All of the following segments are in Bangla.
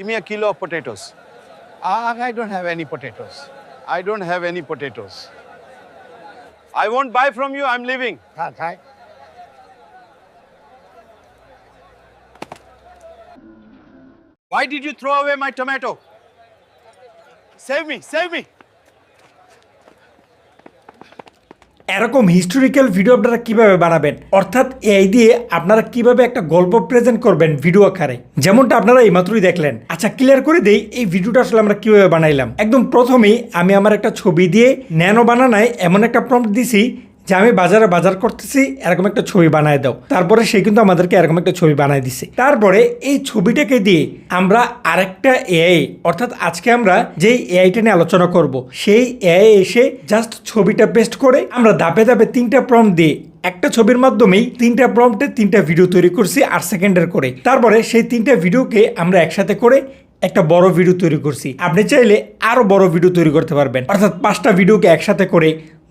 Give me a kilo of potatoes. Ah, I don't have any potatoes. I don't have any potatoes. I won't buy from you. I'm leaving. Ah, okay. Why did you throw away my tomato? Save me, save me. এরকম হিস্টোরিক্যাল ভিডিও আপনারা কীভাবে বানাবেন? অর্থাৎ এই দিয়ে আপনারা কীভাবে একটা গল্প প্রেজেন্ট করবেন ভিডিও আকারে? যেমনটা আপনারা এইমাত্রই দেখলেন। আচ্ছা ক্লিয়ার করে দেই, এই ভিডিওটা আসলে আমরা কীভাবে বানাইলাম? একদম প্রথমেই আমি আমার একটা ছবি দিয়ে ন্যানো বানানায় এমন একটা প্রম্পট দিছি যে আমি বাজারে বাজার করতেছি, এরকম একটা ছবি বানায় দাও। তারপরে সে কিন্তু আমাদেরকে এরকম একটা ছবি বানায় দিছে। তারপরে এই ছবিটাকে দিয়ে আমরা আরেকটা এআই অর্থাৎ আজকে আমরা যেই এআইটা নিয়ে আলোচনা করব, সেই এআই এসে জাস্ট ছবিটা পেস্ট করে আমরা ধাপে ধাপে তিনটা প্রম দিয়ে একটা ছবির মাধ্যমেই তিনটা প্রম্পটে তিনটা ভিডিও তৈরি করছি আট সেকেন্ডের করে। তারপরে সেই তিনটা ভিডিওকে আমরা একসাথে করে একটা বড় ভিডিও তৈরি করছি। আপনি চাইলে আরও বড় ভিডিও তৈরি করতে পারবেন। অর্থাৎ পাঁচটা ভিডিওকে একসাথে করে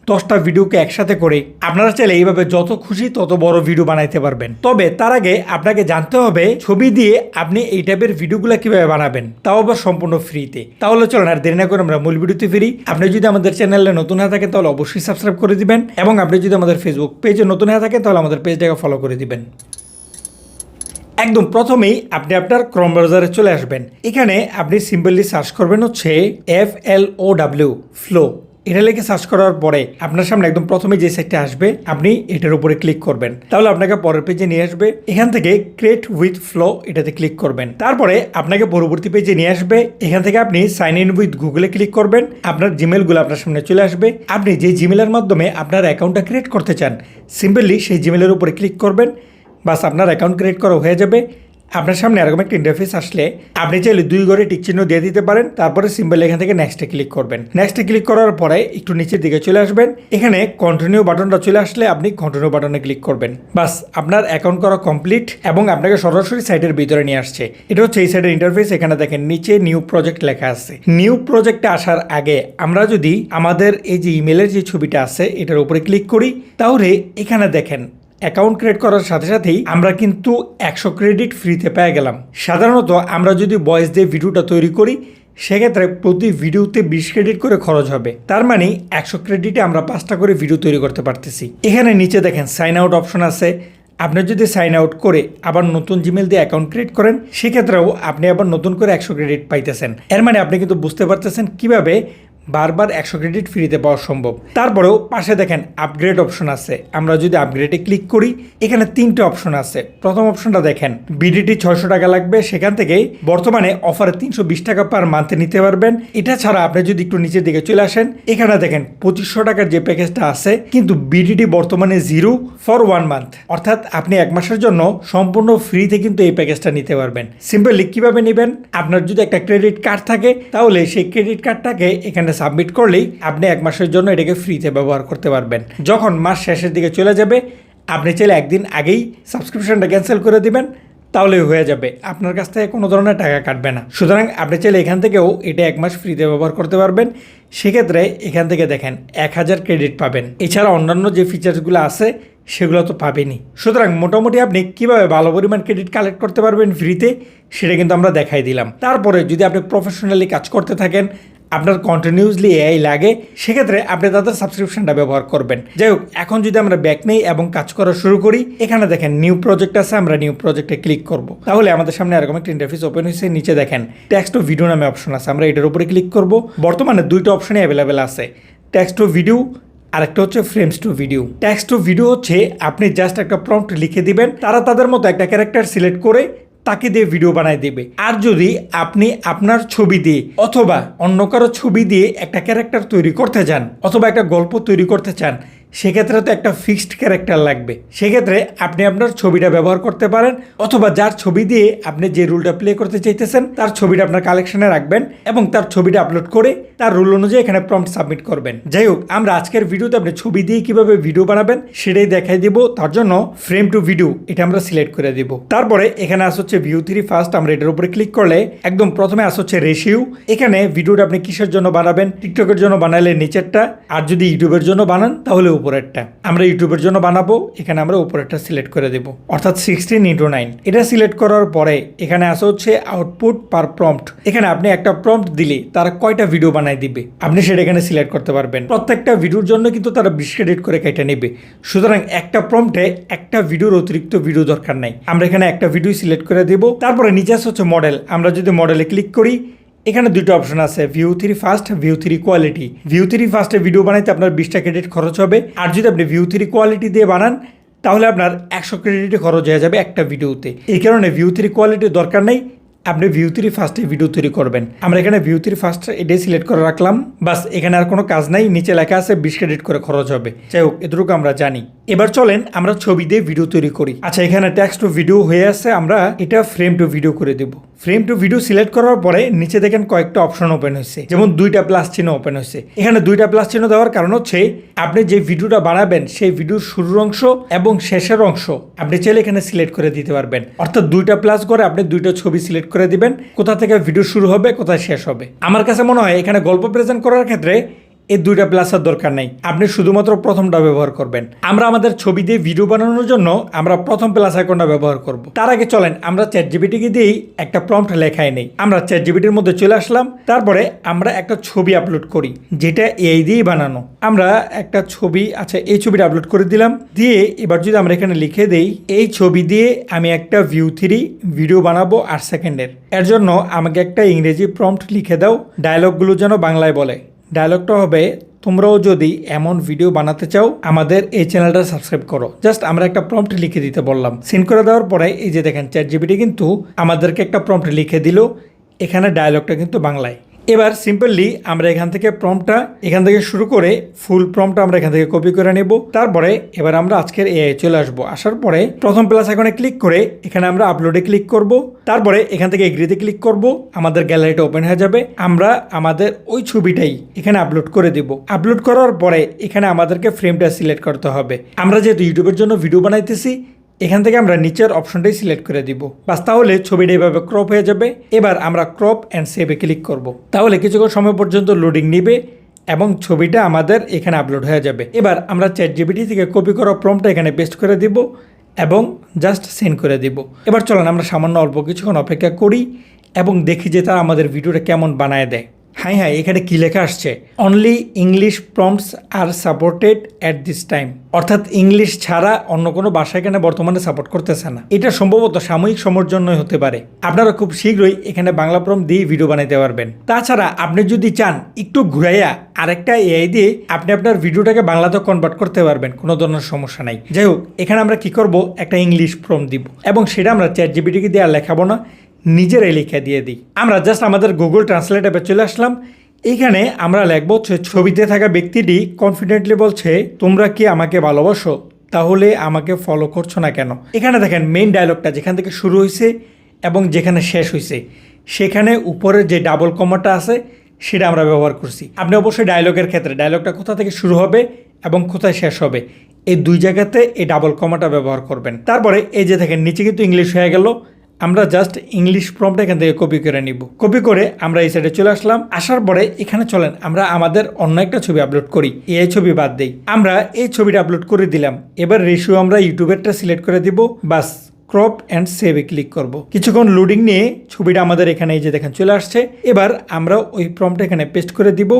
দশটা ভিডিওকে একসাথে করে আপনারা চাইলে এইভাবে যত খুশি তত বড় ভিডিও বানাইতে পারবেন। তবে তার আগে আপনাকে জানতে হবে, ছবি দিয়ে আপনি এই টাইপের ভিডিওগুলো কীভাবে বানাবেন? তাও আবার সম্পূর্ণ ফ্রিতে তাহলে চলুন আর দেরি না করে আমরা মূল ভিডিওতে ফিরি। আপনি যদি আমাদের চ্যানেলে নতুন হয়ে থাকেন তাহলে অবশ্যই সাবস্ক্রাইব করে দিবেন এবং আপনি যদি আমাদের ফেসবুক পেজে নতুন হয়ে থাকেন তাহলে আমাদের পেজটাকে ফলো করে দিবেন। একদম প্রথমেই আপনি আপনার ক্রম ব্রাউজারে চলে আসবেন। এখানে আপনি সিম্পলি সার্চ করবেন হচ্ছে F L O W flow এটা লিখে সার্চ করার পরে আপনার সামনে একদম প্রথমে যে সাইটটা আসবে, আপনি এটার উপরে ক্লিক করবেন। তাহলে আপনাকে পরের পেজে নিয়ে আসবে। এখান থেকে ক্রিয়েট উইথ ফ্লো এটাতে ক্লিক করবেন। তারপরে আপনাকে পরবর্তী পেজে নিয়ে আসবে। এখান থেকে আপনি সাইন ইন উইথ গুগলে ক্লিক করবেন। আপনার জিমেলগুলো আপনার সামনে চলে আসবে। আপনি যে জিমেলের মাধ্যমে আপনার অ্যাকাউন্টটা ক্রিয়েট করতে চান সিম্পলি সেই জিমেলের উপরে ক্লিক করবেন। বাস আপনার অ্যাকাউন্ট ক্রিয়েট করা হয়ে যাবে। আপনার সামনে এরকম একটা ইন্টারফেস আসলে আপনি চাইলে দুই ঘরে টিক চিহ্ন দিয়ে দিতে পারেন, তারপরে সিম্পল এখান থেকে নেক্সটে ক্লিক করবেন। নেক্সটে ক্লিক করার পরে একটু নিচের দিকে চলে আসবেন। এখানে কন্টিনিউ বাটনটা চলে আসলে আপনি কন্টিনিউ বাটনে ক্লিক করবেন। বাস, আপনার অ্যাকাউন্ট করা কমপ্লিট এবং আপনাকে সরাসরি সাইটের ভিতরে নিয়ে আসছে। এটা হচ্ছে এই সাইটের ইন্টারফেস এখানে দেখেন নিচে নিউ প্রজেক্ট লেখা আছে। নিউ প্রজেক্টে আসার আগে আমরা যদি আমাদের এই যে ইমেলের যে ছবিটা আছে, এটার উপরে ক্লিক করি, তাহলে এখানে দেখেন অ্যাকাউন্ট ক্রিয়েট করার সাথে সাথেই আমরা কিন্তু একশো ক্রেডিট ফ্রিতে পেয়ে গেলাম। সাধারণত আমরা যদি ভয়েস দিয়ে ভিডিওটা তৈরি করি, সেক্ষেত্রে প্রতি ভিডিওতে বিশ ক্রেডিট করে খরচ হবে। তার মানে একশো ক্রেডিটে আমরা পাঁচটা করে ভিডিও তৈরি করতে পারতেছি। এখানে নিচে দেখেন সাইন আউট অপশন আছে। আপনি যদি সাইন আউট করে আবার নতুন জিমেল দিয়ে অ্যাকাউন্ট ক্রিয়েট করেন, সেক্ষেত্রেও আপনি আবার নতুন করে একশো ক্রেডিট পাইতেছেন। এর মানে আপনি কিন্তু বুঝতে পারতেছেন কীভাবে বারবার একশো ক্রেডিট ফ্রিতে পাওয়া সম্ভব। তারপরেও পাশে দেখেন আপগ্রেড অপশন আছে। আমরা যদি আপগ্রেডে ক্লিক করি, এখানে তিনটে অপশন আছে। প্রথম অপশনটা দেখেন বিডিটি ছয়শো টাকা লাগবে। সেখান থেকে বর্তমানে অফারে তিনশো বিশ টাকা পার মান্থে নিতে পারবেন। এটা ছাড়া আপনি যদি একটু নিচের দিকে চলে আসেন, এখানে দেখেন পঁচিশশো টাকার যে প্যাকেজটা আছে, কিন্তু বিডিটি বর্তমানে জিরো ফর ওয়ান মান্থ অর্থাৎ আপনি এক মাসের জন্য সম্পূর্ণ ফ্রিতে কিন্তু এই প্যাকেজটা নিতে পারবেন। সিম্পলি কীভাবে নেবেন? আপনার যদি একটা ক্রেডিট কার্ড থাকে, তাহলে সেই ক্রেডিট কার্ডটাকে এখানে সাবমিট করলেই আপনি এক মাসের জন্য এটাকে ফ্রিতে ব্যবহার করতে পারবেন। যখন মাস শেষের দিকে চলে যাবে, আপনি চাইলে একদিন আগেই সাবস্ক্রিপশনটা ক্যান্সেল করে দিবেন তাহলে হয়ে যাবে। আপনার কাছ থেকে কোনো ধরনের টাকা কাটবে না। সুতরাং আপনি চাইলে এখান থেকেও এটা এক মাস ফ্রিতে ব্যবহার করতে পারবেন। সেক্ষেত্রে এখান থেকে দেখেন এক হাজার ক্রেডিট পাবেন। এছাড়া অন্যান্য যে ফিচার্সগুলো আছে, সেগুলো তো পাবেনই। সুতরাং মোটামুটি আপনি কীভাবে ভালো পরিমাণ ক্রেডিট কালেক্ট করতে পারবেন ফ্রিতে সেটা কিন্তু আমরা দেখাই দিলাম। তারপরে যদি আপনি প্রফেশনালি কাজ করতে থাকেন আপনার কন্টিনিউসলি এআই লাগে, সেক্ষেত্রে আপনি তাদের সাবস্ক্রিপশনটা ব্যবহার করবেন। যাই হোক, এখন যদি আমরা ব্যাক নেই এবং কাজ করা শুরু করি, এখানে দেখেন নিউ প্রজেক্ট আছে, আমরা নিউ প্রজেক্টে ক্লিক করব। তাহলে আমাদের সামনে এরকম একটা ইন্টারফেস ওপেন হয়েছে, নিচে দেখেন টেক্সট ও ভিডিও নামে অপশন আছে, আমরা এটার উপরে ক্লিক করব। বর্তমানে দুইটা অপশনই অ্যাভেলেবেল আছে টেক্সট ও ভিডিও আরেকটা হচ্ছে frames to video text to video হচ্ছে, আপনি জাস্ট একটা প্রম্পট লিখে দিবেন, তারা তাদের মতো একটা ক্যারেক্টার সিলেক্ট করে তাকে দিয়ে ভিডিও বানায় দেবে। আর যদি আপনি আপনার ছবি দিয়ে অথবা অন্য কারও ছবি দিয়ে একটা ক্যারেক্টার তৈরি করতে চান, অথবা একটা গল্প তৈরি করতে চান সেক্ষেত্রে তো একটা ফিক্সড ক্যারেক্টার লাগবে। সেক্ষেত্রে আপনি আপনার ছবিটা ব্যবহার করতে পারেন, অথবা যার ছবি দিয়ে আপনি যে রুলটা প্লে করতে চাইতেছেন, তার ছবিটা আপনার কালেকশনে রাখবেন এবং তার ছবিটা আপলোড করে তার রুল অনুযায়ী এখানে প্রম্পট সাবমিট করবেন। যাই হোক, আমরা আজকের ভিডিওতে আপনি ছবি দিয়ে কীভাবে ভিডিও বানাবেন সেটাই দেখাই দিব, তার জন্য ফ্রেম টু ভিডিও এটা আমরা সিলেক্ট করে দিব। তারপরে এখানে আস হচ্ছে ভিউ থ্রি ফার্স্ট আমরা এটার উপরে ক্লিক করলে একদম প্রথমে আস হচ্ছে রেশিও এখানে ভিডিওটা আপনি কিসের জন্য বানাবেন টিকটকের জন্য বানালে নিচেরটা, আর যদি ইউটিউবের জন্য বানান তাহলে উপরেরটা। আমরা ইউটিউবের জন্য বানাবো, এখানে আমরা উপরেরটা সিলেক্ট করে দেব। অর্থাৎ সিক্সটিন ইন্টু নাইন এটা সিলেক্ট করার পরে এখানে আসা হচ্ছে আউটপুট পার প্রম্পট এখানে আপনি একটা প্রম্পট দিলে তারা কয়টা ভিডিও বানায় দিবে। আপনি সেটা এখানে সিলেক্ট করতে পারবেন। প্রত্যেকটা ভিডিওর জন্য কিন্তু তারা বিশ ক্রেডিট করে কেটে নেবে। সুতরাং একটা প্রম্পটে একটা ভিডিওর অতিরিক্ত ভিডিও দরকার নাই। আমরা এখানে একটা ভিডিও সিলেক্ট করে দেব। তারপরে নিচে আসা হচ্ছে মডেল আমরা যদি মডেলে ক্লিক করি এখানে দুটো অপশন আছে Veo three fast Veo three quality Veo three ফার্স্টে ভিডিও বানাইতে আপনার বিশটা ক্রেডিট খরচ হবে। আর যদি আপনি ভিউ থ্রি কোয়ালিটি দিয়ে বানান, তাহলে আপনার একশো ক্রেডিট খরচ হয়ে যাবে একটা ভিডিওতে এই কারণে ভিউ থ্রি কোয়ালিটির দরকার নেই, আপনি ভিউ থ্রি ফার্স্টে ভিডিও তৈরি করবেন। আমরা এখানে ভিউ থ্রি ফার্স্ট এটাই সিলেক্ট করে রাখলাম। বাস, এখানে আর কোনো কাজ নাই, নিচে লেখা আছে বিশ ক্রেডিট করে খরচ হবে। যাই হোক এটুকু আমরা জানি। এবার চলেন, আমরা ছবি দিয়ে ভিডিও তৈরি করি। আচ্ছা এখানে টেক্সট টু ভিডিও হয়ে আছে, আমরা এটা ফ্রেম টু ভিডিও করে দেব। ফ্রেম টু ভিডিও সিলেক্ট করার পরে নিচে দেখেন কয়েকটা অপশন ওপেন হয়েছে। যেমন দুইটা প্লাস চিহ্ন ওপেন হয়েছে। এখানে দুইটা প্লাস চিহ্ন দেওয়ার কারণ হচ্ছে আপনি যে ভিডিওটা বানাবেন সেই ভিডিওর শুরুর অংশ এবং শেষের অংশ আপনি চাইলে এখানে সিলেক্ট করে দিতে পারবেন। অর্থাৎ দুইটা প্লাস করে আপনি দুইটা ছবি সিলেক্ট করে দিবেন। কোথা থেকে ভিডিও শুরু হবে, কোথায় শেষ হবে। আমার কাছে মনে হয় এখানে গল্প প্রেজেন্ট করার ক্ষেত্রে এই দুইটা প্লাসের দরকার নেই। আপনি শুধুমাত্র প্রথমটা ব্যবহার করবেন। আমরা আমাদের ছবি দিয়ে ভিডিও বানানোর জন্য আমরা প্রথম প্লাস আইকনটা ব্যবহার করব। তার আগে চলেন, আমরা চ্যাট জিবিটিকে দিয়েই একটা প্রম্পট লেখাই নেই। আমরা চ্যাট জিবিটির মধ্যে চলে আসলাম, তারপরে আমরা একটা ছবি আপলোড করি, যেটা এই দিয়েই বানানো। আমরা একটা ছবি আচ্ছা এই ছবিটা আপলোড করে দিলাম, দিয়ে এবার যদি আমরা এখানে লিখে দেই, এই ছবি দিয়ে আমি একটা ভিউ থ্রি ভিডিও বানাবো আট সেকেন্ডের এর জন্য আমাকে একটা ইংরেজি প্রম্পট লিখে দাও ডায়লগগুলো যেন বাংলায় বলে। ডায়লগটা হবে, তোমরাও যদি এমন ভিডিও বানাতে চাও, আমাদের এই চ্যানেলটা সাবস্ক্রাইব করো। জাস্ট আমরা একটা প্রম্পট লিখে দিতে বললাম। সেন্ড করে দেওয়ার পরে এই যে দেখেন চ্যাট জিবিটি কিন্তু আমাদেরকে একটা প্রম্পট লিখে দিল। এখানে ডায়লগটা কিন্তু বাংলায়। এবার সিম্পলি আমরা এখান থেকে প্রম্পটটা এখান থেকে শুরু করে ফুল প্রম্পটটা আমরা এখান থেকে কপি করে নেব। তারপরে এবার আমরা আজকের এআই চলে আসব। আসার পরে প্রথম প্লাস আইকনে ক্লিক করে এখানে আমরা আপলোডে ক্লিক করব। তারপরে এখান থেকে এগ্রিতে ক্লিক করব। আমাদের গ্যালারিটা ওপেন হয়ে যাবে। আমরা আমাদের ওই ছবিটাই এখানে আপলোড করে দিব। আপলোড করার পরে এখানে আমাদেরকে ফ্রেমটা সিলেক্ট করতে হবে। আমরা যেহেতু ইউটিউবের জন্য ভিডিও বানাইতেছি এখান থেকে আমরা নিচের অপশনটাই সিলেক্ট করে দিব। বাস তাহলে ছবিটা এভাবে ক্রপ হয়ে যাবে। এবার আমরা ক্রপ অ্যান্ড সেভে ক্লিক করব। তাহলে কিছুক্ষণ সময় পর্যন্ত লোডিং নিবে এবং ছবিটা আমাদের এখানে আপলোড হয়ে যাবে। এবার আমরা চ্যাট জিবিটি থেকে কপি করা প্রমটা এখানে পেস্ট করে দিব এবং জাস্ট সেন্ড করে দিব। এবার চলেন আমরা সামান্য অল্প কিছুক্ষণ অপেক্ষা করি এবং দেখি যে তারা আমাদের ভিডিওটা কেমন বানায় দেয়। হ্যাঁ হ্যাঁ এখানে কি লেখা আসছে? Only English prompts are supported at this time অর্থাৎ ইংলিশ ছাড়া অন্য কোনো ভাষা এখানে বর্তমানে সাপোর্ট করতেছে না? এটা সম্ভবত সাময়িক সময়ের জন্যই হতে পারে। আপনারা খুব শীঘ্রই এখানে বাংলা প্রম দিয়ে ভিডিও বানাইতে পারবেন। তাছাড়া আপনি যদি চান একটু ঘুরাইয়া আরেকটা এআই দিয়ে আপনি আপনার ভিডিওটাকে বাংলাতে কনভার্ট করতে পারবেন, কোনো ধরনের সমস্যা নাই। যাই হোক, এখানে আমরা কি করব? একটা ইংলিশ প্রম দিব। এবং সেটা আমরা চ্যাট জিবিটিকে আর লেখাবো না। নিজেরাই লিখে দিয়ে দিই। আমরা জাস্ট আমাদের গুগল ট্রান্সলেট অ্যাপে চলে আসলাম। এখানে আমরা লিখব হচ্ছে, ছবিতে থাকা ব্যক্তিটি কনফিডেন্টলি বলছে, তোমরা কি আমাকে ভালোবাসো? তাহলে আমাকে ফলো করছ না কেন? এখানে দেখেন মেইন ডায়লগটা যেখান থেকে শুরু হয়েছে এবং যেখানে শেষ হয়েছে সেখানে উপরে যে ডাবল কমাটা আছে, সেটা আমরা ব্যবহার করছি। আপনি অবশ্যই ডায়লগের ক্ষেত্রে ডায়লগটা কোথা থেকে শুরু হবে এবং কোথায় শেষ হবে, এই দুই জায়গাতে এই ডাবল কমাটা ব্যবহার করবেন। তারপরে এই যে দেখেন, নিচে কিন্তু ইংলিশ হয়ে গেল। আমরা জাস্ট ইংলিশ প্রম্পটা এখান থেকে কপি করে নিব। কপি করে আমরা এই সাইডে চলে আসলাম। আসার পরে এখানে চলেন, আমরা আমাদের অন্য একটা ছবি আপলোড করি। এই ছবি বাদ দেই। আমরা এই ছবিটা আপলোড করে দিলাম। এবার রেশিও আমরা ইউটিউবেরটা সিলেক্ট করে দিব। বাস ক্রপ অ্যান্ড সেভে ক্লিক করব। কিছুক্ষণ লোডিং নিয়ে ছবিটা আমাদের এখানে এই যে দেখেন চলে আসছে। এবার আমরা ওই প্রম্পটা এখানে পেস্ট করে দিব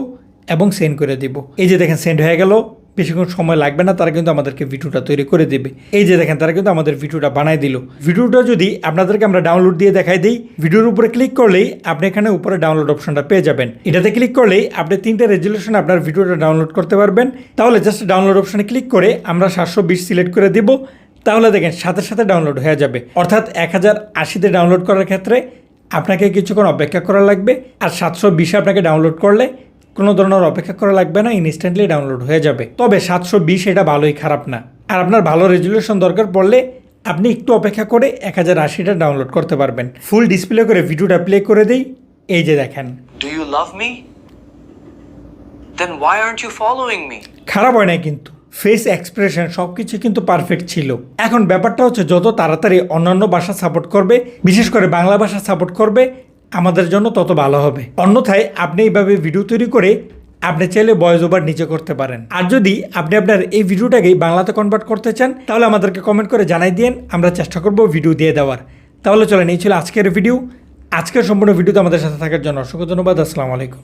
এবং সেন্ড করে দিব। এই যে দেখেন সেন্ড হয়ে গেল। বেশিক্ষণ সময় লাগবে না, তারা কিন্তু আমাদেরকে ভিডিওটা তৈরি করে দেবে। এই যে দেখেন, তারা কিন্তু আমাদের ভিডিওটা বানায় দিল। ভিডিওটা যদি আপনাদেরকে আমরা ডাউনলোড দিয়ে দেখাই দিই, ভিডিওর উপরে ক্লিক করলেই আপনি এখানে উপরে ডাউনলোড অপশনটা পেয়ে যাবেন। এটাতে ক্লিক করলেই আপনি তিনটে রেজলিউশন আপনার ভিডিওটা ডাউনলোড করতে পারবেন। তাহলে জাস্ট ডাউনলোড অপশনে ক্লিক করে আমরা সাতশো বিশ সিলেক্ট করে দিব। তাহলে দেখেন, সাথে সাথে ডাউনলোড হয়ে যাবে। অর্থাৎ এক হাজার আশিতে ডাউনলোড করার ক্ষেত্রে আপনাকে কিছুক্ষণ অপেক্ষা করা লাগবে। আর সাতশো বিশে আপনাকে ডাউনলোড করলে কোনো ধরনের অপেক্ষা করা লাগবে না ইনস্ট্যান্টলি ডাউনলোড হয়ে যাবে। তবে সাতশো বিশ এটা ভালোই খারাপ না। আর আপনার ভালো রেজুলেশন দরকার পড়লে আপনি একটু অপেক্ষা করে এক হাজার আশিটা ডাউনলোড করতে পারবেন। ফুল ডিসপ্লে করে ভিডিওটা প্লে করে দিই। এই যে দেখেন। Do you love me? Then why aren't you following me? খারাপ হয় নাই কিন্তু। ফেস এক্সপ্রেশন সব কিছু কিন্তু পারফেক্ট ছিল। এখন ব্যাপারটা হচ্ছে যত তাড়াতাড়ি অন্যান্য ভাষা সাপোর্ট করবে বিশেষ করে বাংলা ভাষা সাপোর্ট করবে আমাদের জন্য তত ভালো হবে। অন্যথায় আপনি এইভাবে ভিডিও তৈরি করে আপনি চাইলে বয়স ওভার নিচে করতে পারেন। আর যদি আপনি আপনার এই ভিডিওটাকেই বাংলাতে কনভার্ট করতে চান, তাহলে আমাদেরকে কমেন্ট করে জানাই দিন আমরা চেষ্টা করব ভিডিও দিয়ে দেওয়ার। তাহলে চলেন, এই ছিল আজকের ভিডিও আজকের সম্পূর্ণ ভিডিওতে আমাদের সাথে থাকার জন্য অসংখ্য ধন্যবাদ। আসসালামু আলাইকুম।